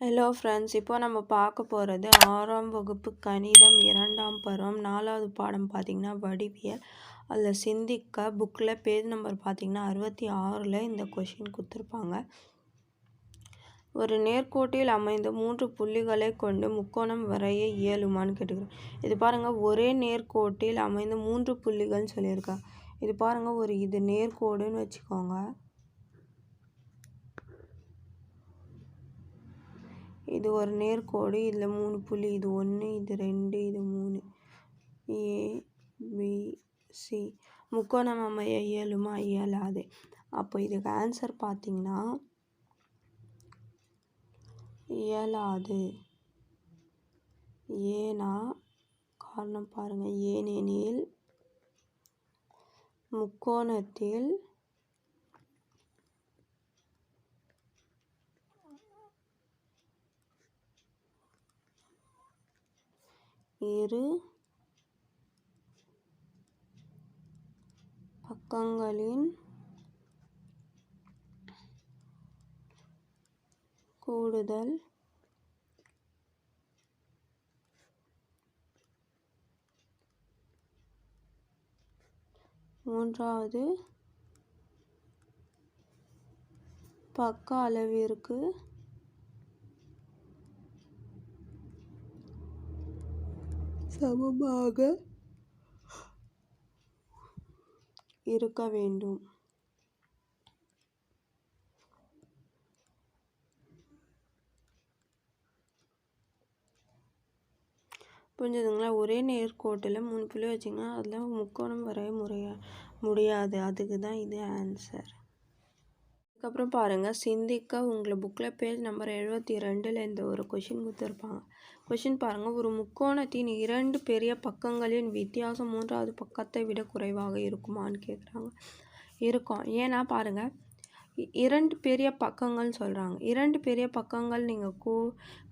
Hello friends இப்போ நம்ம பார்க்க போகிறது ஆறாம் வகுப்பு கணிதம் இரண்டாம் பருவம். நாலாவது பாடம் பார்த்திங்கன்னா வடிவியல். அதில் சிந்திக்க புக்கில் பேஜ் நம்பர் பார்த்திங்கன்னா அறுபத்தி ஆறில் இந்த கொஷின் கொடுத்துருப்பாங்க. ஒரு நேர்கோட்டில் அமைந்த மூன்று புள்ளிகளை கொண்டு முக்கோணம் வரைய இயலுமான்னு கேட்டுக்கிறோம். இது பாருங்கள் ஒரே நேர்கோட்டில் அமைந்த மூன்று புள்ளிகள்னு சொல்லியிருக்காங்க. இது பாருங்கள் ஒரு இது நேர்கோடுன்னு வச்சுக்கோங்க. இது ஒரு நேர்கோடு இதில் மூணு புள்ளி இது ஒன்று இது ரெண்டு இது மூணு. A B C. முக்கோணம் அமைய இயலுமா? இயலாது. அப்போ இதுக்கு ஆன்சர் பார்த்திங்கன்னா இயலாது. ஏனா காரணம் பாருங்கள் ஏனெனில் முக்கோணத்தில் இரு பக்கங்களின் கூடுதல் மூன்றாவது பக்க அளவிற்கு சமமாக இருக்க வேண்டும். புரிஞ்சுதுங்களா? ஒரே நேர்கோட்டில் மூணு புள்ளி வச்சிங்கன்னா அதில் முக்கோணம் வரைய முறையா முடியாது. அதுக்கு தான் இது ஆன்சர் அதுக்கப்புறம் பாருங்கள் சிந்திக்க உங்களை புக்கில் பேஜ் நம்பர் எழுபத்தி ரெண்டில் இந்த ஒரு கொஷின் கொடுத்துருப்பாங்க. கொஷின் பாருங்கள் ஒரு முக்கோணத்தின் இரண்டு பெரிய பக்கங்களின் வித்தியாசம் மூன்றாவது பக்கத்தை விட குறைவாக இருக்குமான்னு கேட்குறாங்க இருக்கும். ஏன்னா பாருங்கள் இரண்டு பெரிய பக்கங்கள்னு சொல்கிறாங்க இரண்டு பெரிய பக்கங்கள் நீங்கள் கூ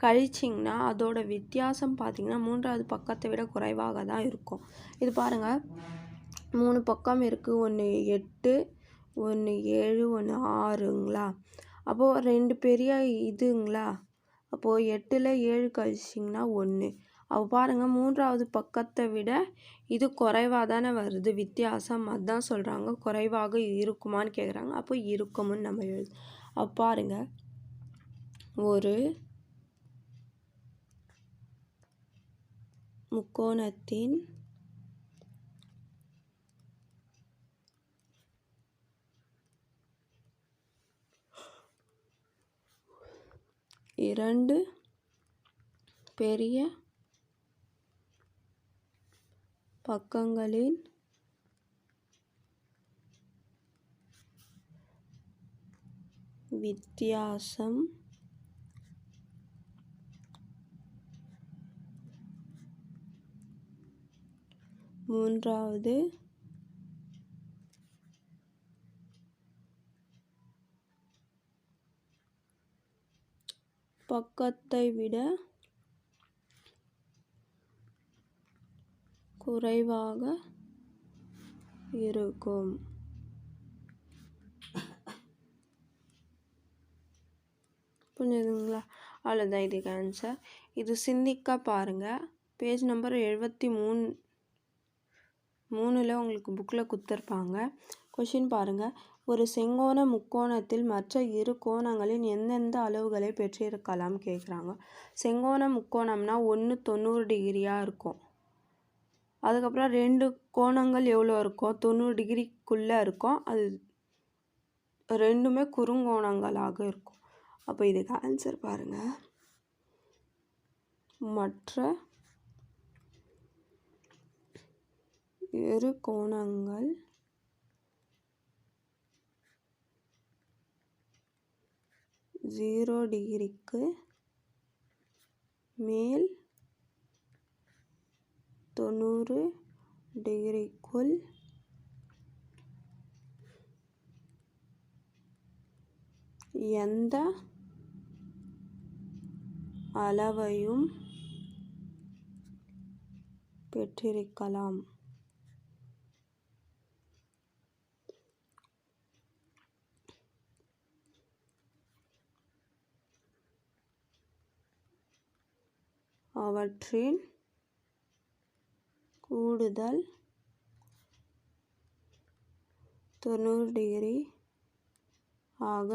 கழிச்சிங்கன்னா அதோட வித்தியாசம் பார்த்திங்கன்னா மூன்றாவது பக்கத்தை விட குறைவாக தான் இருக்கும். இது பாருங்கள் மூணு பக்கம் இருக்குது ஒன்று எட்டு ஒன்று ஏழு ஒன்று ஆறுங்களா? அப்போது ரெண்டு பெரிய இதுங்களா? அப்போது எட்டில் ஏழு கழிச்சிங்கன்னா ஒன்று அப்போ பாருங்கள் மூன்றாவது பக்கத்தை விட இது குறைவாக தானே வருது. வித்தியாசம் அதுதான் சொல்கிறாங்க குறைவாக இருக்குமான்னு கேட்குறாங்க அப்போ இருக்கும்னு நம்ம எழுது. அப்போ பாருங்கள் ஒரு முக்கோணத்தின் இரண்டு பெரிய பக்கங்களின் வித்தியாசம் மூன்றாவது பக்கத்தை விட குறைவாக இருக்கும். புரிஞ்சுதுங்களா? அவ்வளோதான் இதுக்கு ஆன்சர் இது சிந்திக்க பாருங்கள் பேஜ் நம்பர் எழுபத்தி மூணு மூணில் உங்களுக்கு புக்கில் கொடுத்துருப்பாங்க. கொஷின் பாருங்கள் ஒரு செங்கோண முக்கோணத்தில் மற்ற இரு கோணங்களின் எந்தெந்த அளவுகளை பெற்றிருக்கலாம் கேட்குறாங்க செங்கோண முக்கோணம்னா ஒன்று தொண்ணூறு டிகிரியாக இருக்கும். அதுக்கப்புறம் ரெண்டு கோணங்கள் எவ்வளோ இருக்கும்? தொண்ணூறு டிகிரிக்குள்ளே இருக்கும். அது ரெண்டுமே குறுங்கோணங்களாக இருக்கும். அப்போ இதுக்கு ஆன்சர் பாருங்கள் மற்ற இரு கோணங்கள் ஜீரோ டிகிரிக்கு மேல் தொண்ணூறு டிகிரிக்குள் எந்த அளவையும் பெற்றிருக்கலாம். அவற்றின் கூடுதல் தொண்ணூறு டிகிரி ஆக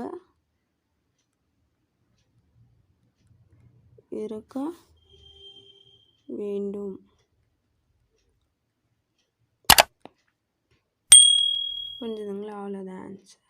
இருக்க வேண்டும். புரிஞ்சுதுங்களா? அவ்வளோதான் ஆன்சர்